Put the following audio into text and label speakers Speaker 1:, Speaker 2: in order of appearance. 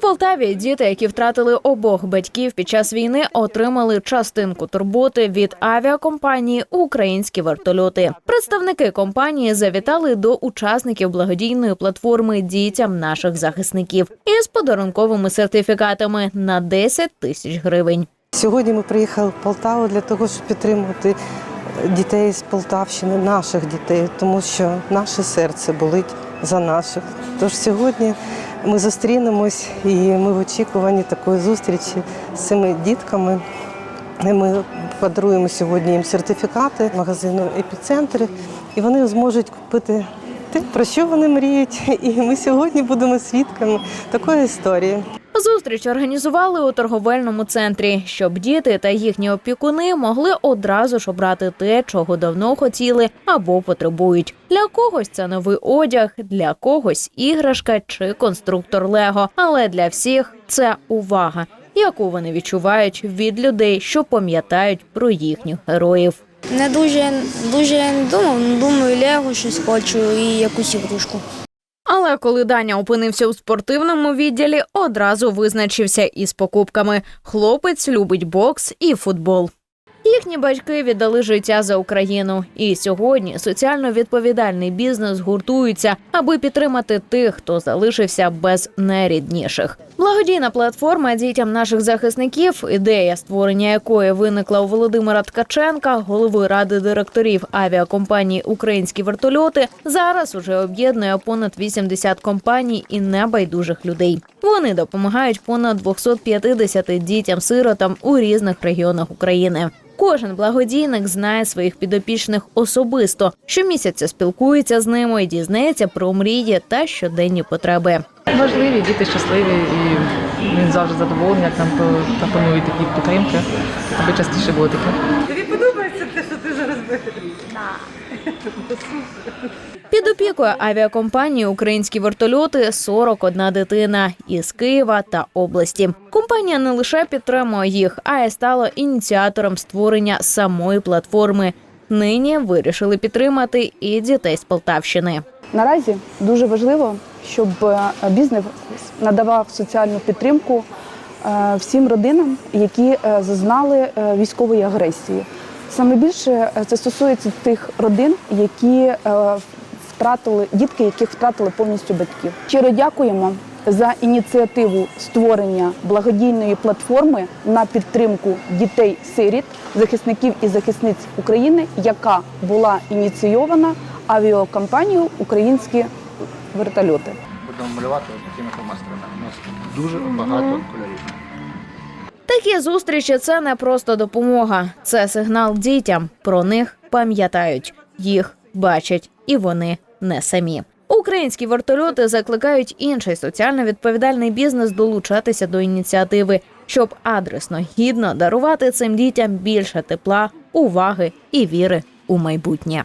Speaker 1: Полтаві діти, які втратили обох батьків під час війни, отримали частинку турботи від авіакомпанії Українські вертольоти. Представники компанії завітали до учасників благодійної платформи дітям наших захисників із подарунковими сертифікатами на 10 тисяч гривень.
Speaker 2: Сьогодні ми приїхали в Полтаву для того, щоб підтримувати дітей з Полтавщини, наших дітей, тому що наше серце болить за наших. Тож сьогодні ми зустрінемось і ми в очікуванні такої зустрічі з цими дітками. Ми подаруємо сьогодні їм сертифікати магазину епіцентри, і вони зможуть купити те, про що вони мріють. І ми сьогодні будемо свідками такої історії.
Speaker 1: Зустріч організували у торговельному центрі, щоб діти та їхні опікуни могли одразу ж обрати те, чого давно хотіли або потребують. Для когось це новий одяг, для когось іграшка чи конструктор Лего. Але для всіх це увага, яку вони відчувають від людей, що пам'ятають про їхніх героїв.
Speaker 3: Не дуже, дуже я не думав, ну, думаю, Лего щось хочу і якусь ігрушку.
Speaker 1: Але коли Даня опинився у спортивному відділі, одразу визначився із покупками. Хлопець любить бокс і футбол. Їхні батьки віддали життя за Україну, і сьогодні соціально відповідальний бізнес гуртується, аби підтримати тих, хто залишився без найрідніших. Благодійна платформа дітям наших захисників, ідея створення якої виникла у Володимира Ткаченка, голови ради директорів авіакомпанії Українські вертольоти, зараз уже об'єднує понад 80 компаній і небайдужих людей. Вони допомагають понад 250 дітям-сиротам у різних регіонах України. Кожен благодійник знає своїх підопічних особисто. Щомісяця спілкується з ними і дізнається про мрії та щоденні потреби.
Speaker 4: Важливі, діти щасливі і він завжди задоволений, як нам пропонують такі підтримки, аби частіше було таке.
Speaker 1: Під опікою авіакомпанії Українські вертольоти 41 дитина із Києва та області. Компанія не лише підтримує їх, а й стала ініціатором створення самої платформи. Нині вирішили підтримати і дітей з Полтавщини.
Speaker 5: Наразі дуже важливо, щоб е, бізнес надавав соціальну підтримку е, всім родинам, які е, зазнали військової агресії. Саме більше е, це стосується тих родин, які е, втратили дітки, яких втратили повністю батьків. Щиро дякуємо за ініціативу створення благодійної платформи на підтримку дітей-сиріт, захисників і захисниць України, яка була ініційована авіакомпанією Українські вертольоти.
Speaker 6: будемо малювати такими фломастерами. У нас дуже багато кольорів.
Speaker 1: Такі зустрічі це не просто допомога, це сигнал дітям. Про них пам'ятають, їх бачать, і вони не самі. Українські вертольоти закликають інший соціально відповідальний бізнес долучатися до ініціативи, щоб адресно гідно дарувати цим дітям більше тепла, уваги і віри у майбутнє.